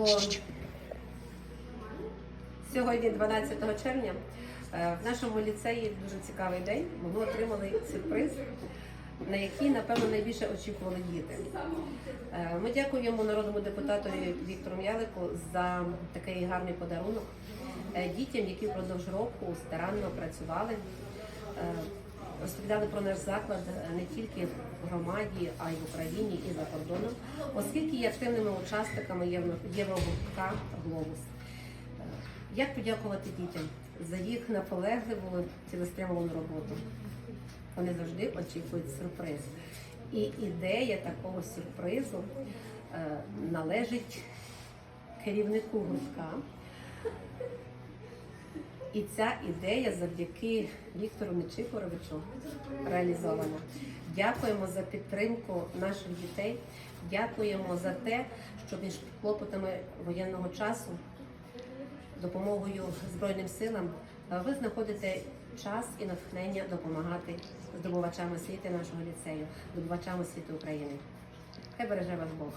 бо сьогодні, 12 червня, е, в нашому ліцеї дуже цікавий день. Ми отримали сюрприз, на який, напевно, найбільше очікували діти. Е, Ми дякуємо народному депутату Віктору М'ялику за такий гарний подарунок е, дітям, які впродовж року старанно працювали. Розповідали про наш заклад е, не тільки в громаді, а й в Україні і за кордоном, оскільки є активними учасниками Євро- Глобус. Е, Як подякувати дітям за їх наполегливу цілеспрямовану роботу? Вони завжди очікують сюрприз. І ідея такого сюрпризу е, належить керівнику гуртка. І ця ідея завдяки Віктору Нечипоровичу реалізована. Дякуємо за підтримку наших дітей. Дякуємо за те, що між клопотами воєнного часу, допомогою Збройним силам, ви знаходите час і натхнення допомагати здобувачам освіти нашого ліцею, здобувачам освіти України. Хай береже вас Бог.